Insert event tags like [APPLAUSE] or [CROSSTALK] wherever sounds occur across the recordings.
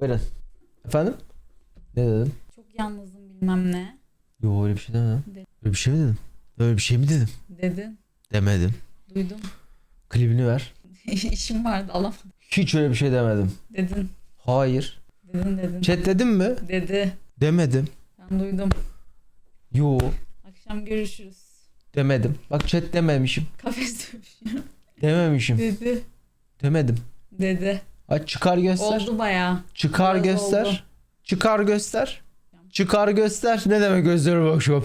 Buyurun. Efendim? Ne dedim? Çok yalnızım bilmem ne. Yo öyle bir şey demedim. De- Öyle bir şey mi dedim? Öyle bir şey mi dedim? Dedin. Demedim. Duydum. Klibini ver. [LAUGHS] İşim vardı alamadım. Hiç öyle bir şey demedim. Dedin. Hayır. Dedin dedin. Chat dedim mi? Dedi. Demedim. Ben duydum. Yo Akşam görüşürüz. demedim. Bak chat dememişim. Kafes dövüşüyor. Dememişim. Dedi. Demedim. Dedi. Aç çıkar göster. Oldu bayağı. Çıkar Biraz göster. oldu. Çıkar göster. Çıkar göster. Ne demek gözleri bak şu an.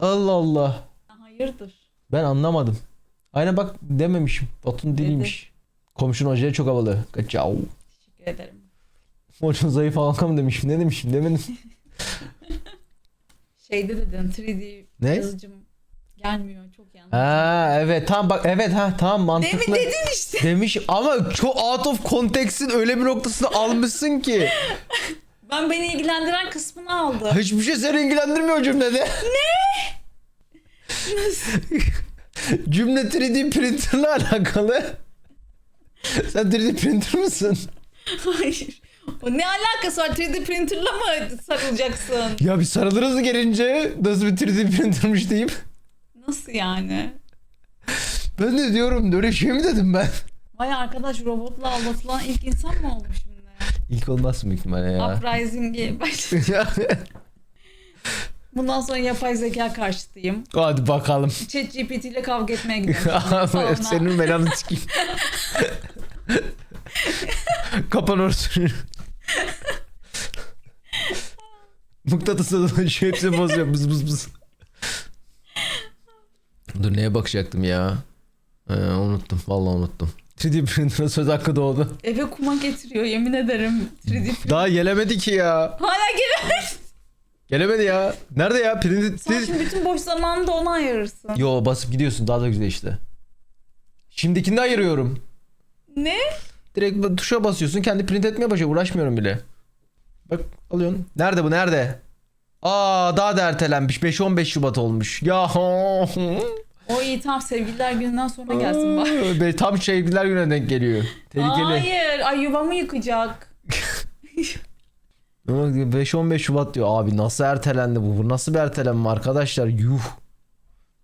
Allah Allah. Hayırdır? Ben anlamadım. Aynen bak dememişim. Dedi. diliymiş. Komşunun hocaya çok havalı. Kaçav. Teşekkür ederim. Hocanın zayıf halka mı demişim? Ne demişim? Demedim. [LAUGHS] Şeyde dedin 3D Ne? yazıcım gelmiyor çok yanlış. Ha evet tamam bak evet ha Demin mantıklı. dedin işte. Demiş ama çok out of context'in öyle bir noktasını almışsın ki. [LAUGHS] Ben beni ilgilendiren kısmını aldım. Hiçbir şey seni ilgilendirmiyor cümlede. [LAUGHS] Cümle 3D printer'la alakalı. Sen 3D printer mısın? Hayır. O ne alakası var? 3D printer'la mı sarılacaksın? Ya bir sarılırız gelince nasıl bir 3D printer'mış deyip. Nasıl yani? Ben de diyorum öyle şey mi dedim ben? Vay arkadaş robotla aldatılan ilk insan mı olmuş şimdi? İlk olmaz mı ihtimalle ya? Uprising'i [LAUGHS] başladı. Bundan sonra yapay zeka karşıtıyım. Hadi bakalım. ChatGPT ile kavga etmeye gidiyorum. [LAUGHS] Senin belanı sikeyim. [LAUGHS] Kapan orası. Mıknatısa dolaşıyor hepsini bozuyor bız bız bız. Dur neye bakacaktım ya? Ee, unuttum vallahi unuttum. 3D printer'a söz hakkı doğdu. Eve kuma getiriyor yemin ederim. 3D printer. Daha gelemedi ki ya. Hala gelemez. Gelemedi ya. Nerede ya? Print... Sen şimdi bütün boş zamanını da ona ayırırsın. Yo basıp gidiyorsun daha da güzel işte. Şimdikini ayırıyorum. Ne? Direkt tuşa basıyorsun kendi print etmeye başlıyor. Uğraşmıyorum bile. Bak alıyorsun. Nerede bu nerede? Aa daha da ertelenmiş. 5-15 Şubat olmuş. Ya. O iyi tamam sevgililer gününden sonra gelsin bak. Be- Tam sevgililer gününe denk geliyor. Tehlikeli. Hayır. Ay yuvamı yıkacak. [LAUGHS] 5-15 Şubat diyor. Abi nasıl ertelendi bu? Bu nasıl bir ertelenme arkadaşlar? Yuh.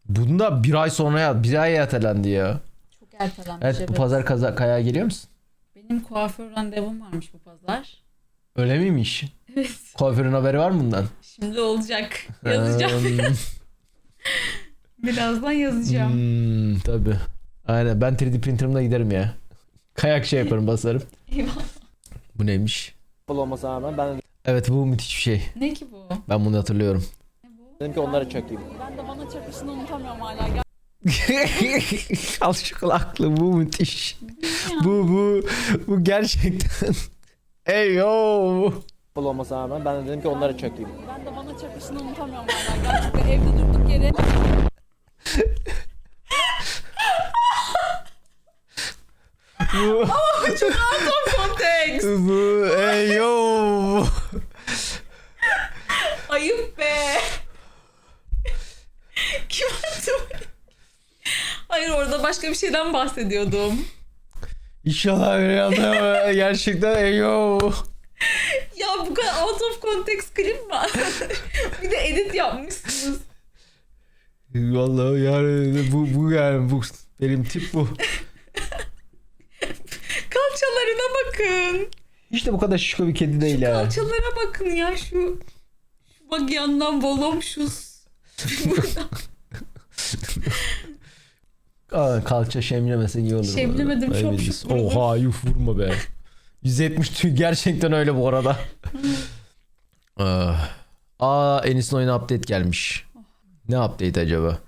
Bunda bir ay sonra ya. Bir ay ertelendi ya. Çok ertelenmiş. Evet bu pazar kaza kaya geliyor musun? Benim kuaför randevum varmış bu pazar. Öyle miymiş? Evet. Kuaförün haberi var mı bundan? Şimdi olacak. Yazacağım. [LAUGHS] Birazdan yazacağım. Hmm, tabii. Aynen ben 3D printer'ımla giderim ya. Kayak şey yaparım basarım. Eyvallah. Bu neymiş? olmasına rağmen ben Evet bu müthiş bir şey. Ne ki bu? Ben bunu hatırlıyorum. Ne bu? dedim ki onlara çökeyim. Ben de bana çarpışını unutamıyorum hala. Gel [LAUGHS] Al şu kulaklığı bu müthiş. Bu bu bu gerçekten. [LAUGHS] Ey yo. olmasına rağmen ben de dedim ki onlara çökeyim. Ben de bana çarpışını unutamıyorum hala. Gerçekten evde durduk yere. Bu Çok out of context. bu ey yo. Ayıp be. Kim attı? Hayır orada başka bir şeyden bahsediyordum. İnşallah öyle anlama. Gerçekten ey yo. Ya bu kadar out of context klip mi? bir de edit yapmışsınız. Vallahi yani bu bu yani bu benim tip bu. [LAUGHS] Kalçalarına bakın. İşte bu kadar şişko bir kedi değil Şu ya. kalçalara bakın ya şu. Şu bak yandan volumsuz. Buradan. [LAUGHS] Aa, kalça şemlemesen iyi olur. bu arada. Şemlemedim, Ay çok şık vurdum. Oha yuh vurma be. 170 tüy gerçekten öyle bu arada. [LAUGHS] Ah. Aa Enis'in oyuna update gelmiş. Ne update acaba?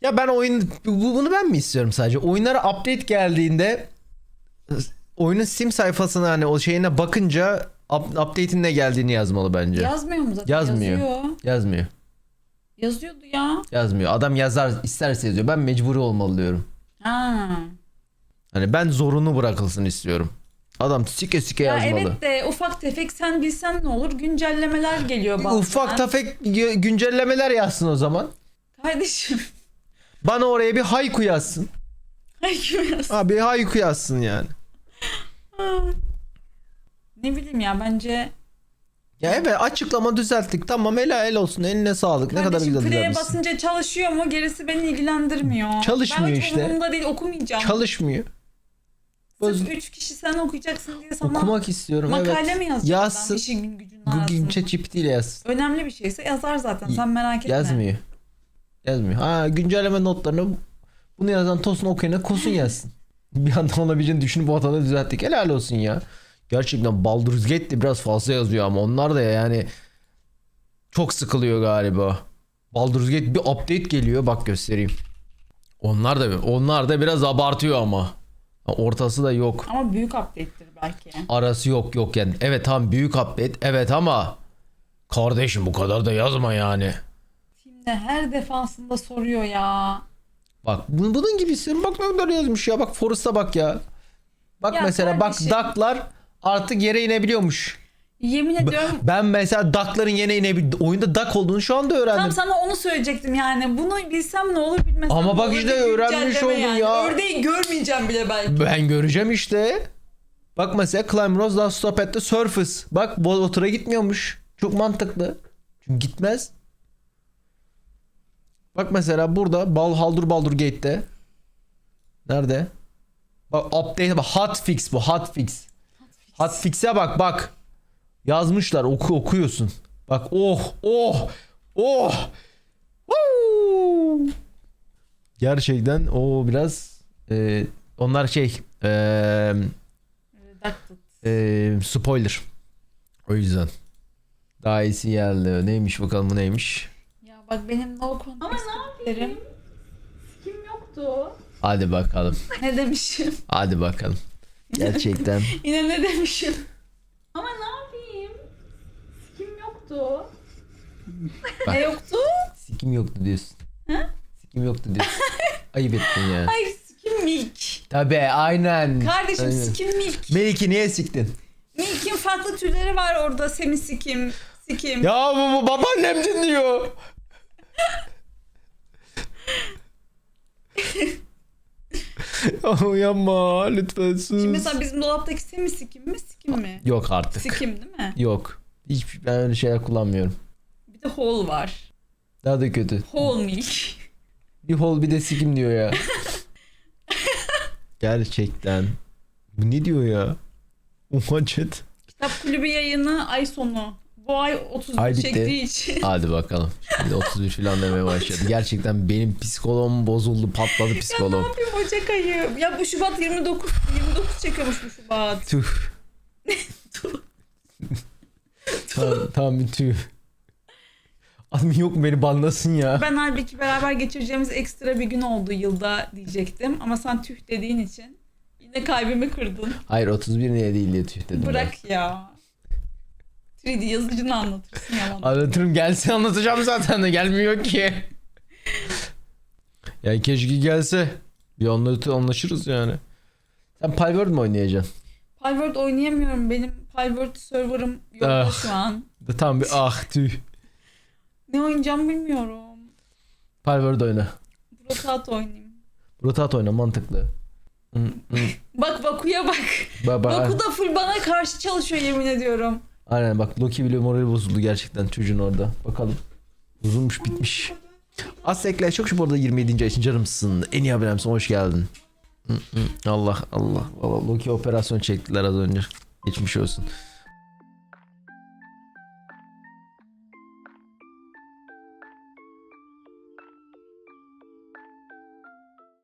Ya ben oyun bu- bunu ben mi istiyorum sadece? Oyunlara update geldiğinde oyunun Steam sayfasına hani o şeyine bakınca up- update'in ne geldiğini yazmalı bence. Yazmıyor mu zaten? Yazmıyor. Yazıyor. Yazmıyor. Yazıyordu ya. Yazmıyor. Adam yazar isterse yazıyor. Ben mecburi olmalı diyorum. Ha. Hani ben zorunlu bırakılsın istiyorum. Adam sike sike Ya yazmalı. evet de ufak tefek sen bilsen ne olur güncellemeler geliyor bazen. Ufak tefek gü- güncellemeler yazsın o zaman. Kardeşim. Bana oraya bir hayku yazsın. Ay kim yazsın? Abi hayku yazsın yani. Ne bileyim ya bence Ya evet açıklama düzelttik. Tamam helal el olsun. Eline sağlık. Ne kadar Kardeşim, güzel düzeltmişsin. basınca çalışıyor mu? Gerisi beni ilgilendirmiyor. Çalışmıyor ben hiç işte. umurumda değil okumayacağım. Çalışmıyor. Sırf 3 kişi sen okuyacaksın diye sana Okumak istiyorum. makale evet. mi yazacak Yazsın. adam işin gücünün Google arasında? ChatGPT ile yazsın. Önemli bir şeyse yazar zaten sen merak etme. Yazmıyor. Yazmıyor. Ha güncelleme notlarını bunu yazan Tosun okuyana kosun [LAUGHS] yazsın. bir yandan olabileceğini düşünüp o hataları düzelttik. Helal olsun ya. Gerçekten Baldur's Gate de biraz fazla yazıyor ama onlar da yani çok sıkılıyor galiba. Baldur's Gate bir update geliyor bak göstereyim. Onlar da onlar da biraz abartıyor ama. Ortası da yok. Ama büyük update'tir belki. Arası yok yok yani. Evet tamam büyük update. Evet ama kardeşim bu kadar da yazma yani. Şimdi her defasında soruyor ya. Bak bu- bunun gibisi. Bak ne kadar yazmış ya. Bak Forrest'a bak ya. Bak Ya mesela kardeşim. bak ducklar artık yere inebiliyormuş. Yemin ediyorum Ben mesela duckların yere inebil oyunda duck olduğunu şu anda öğrendim. tam sana onu söyleyecektim yani. Bunu bilsem ne olur bilmesem Ama ne bak olur işte bir öğrenmiş güncelleme oldum ya. Ördeği görmeyeceğim bile belki. Ben göreceğim işte. Bak mesela Climb Rose Last Stop at the Surface. Bak Water'a gitmiyormuş. Çok mantıklı. Çünkü gitmez. Bak mesela burada Bal Haldur Baldur Gate'te. Nerede? Bak update bak hotfix bu hotfix. Hotfix'e bak bak. Yazmışlar oku okuyorsun. Bak oh oh oh. Woo! Gerçekten o biraz e, onlar şey e, e, spoiler. O yüzden. Daha iyisi geldi. Neymiş bakalım bu neymiş. Ya bak benim no Ama ne bildiklerim- Kim yoktu? Hadi bakalım. Ne demişim? Hadi bakalım. Gerçekten. [LAUGHS] Yine ne demişim? Ama ne yapayım? Yoktu? Bak. Ne yoktu? Sikim yoktu diyorsun. Ha? Sikim yoktu diyorsun. Ayıp ettin ya. Hayır sikim milk. Tabii aynen. Kardeşim Aynen. sikim milk. Melike niye siktin? Milk'in farklı türleri var orada. Semi sikim, sikim. Ya bu, bu babaannem dinliyor. oh yapma lütfen sus. Şimdi mesela bizim dolaptaki semi sikim mi sikim mi? Yok artık. Sikim değil mi? Yok. Hiç ben öyle şeyler kullanmıyorum. Bir de whole var. Daha da kötü. Whole milk. Bir hol bir de sikim diyor ya. [LAUGHS] Gerçekten. Bu ne diyor ya? Chat. Kitap kulübü yayını ay sonu. Bu ay 31 Ay bitti. çektiği için. Hadi bakalım. Şimdi 31 falan demeye başladı. Gerçekten benim psikoloğum bozuldu. Patladı ya ne psikoloğum. yapayım Ocak ayı? Ya bu Şubat 29 29 çekiyormuş bu Şubat. Tüh. Tamam, tamam tüh. Adam yok mu beni banlasın ya. Ben halbuki beraber geçireceğimiz ekstra bir gün oldu yılda diyecektim. Ama sen tüh dediğin için yine kalbimi kırdın. Hayır 31 niye değil diye tüh dedim Bırak ya. 3D yazıcını anlatırsın ya ben. bana. Anlatırım gelsin anlatacağım zaten de gelmiyor ki. Yani keşke gelse. Bir anlat anlaşırız yani. Sen Palworld mu oynayacaksın? Palworld oynayamıyorum. Benim Palworld server'ım yolda Ah. şu an. Tam bir ah tüh. Ne oynayacağım bilmiyorum. Palworld oyna. Brotat oynayayım. Rotat oyna mantıklı. Hı, hı. [LAUGHS] Bak Baku'ya bak. Baba. Baku da full bana karşı çalışıyor yemin ediyorum. Aynen bak Loki bile morali bozuldu gerçekten çocuğun orada. Bakalım. Bozulmuş bitmiş. Asekler çok şu bu arada 27. ay için canımsın. En iyi haberimsin hoş geldin. Hı, hı. Allah Allah. Valla Loki operasyon çektiler az önce. Geçmiş olsun.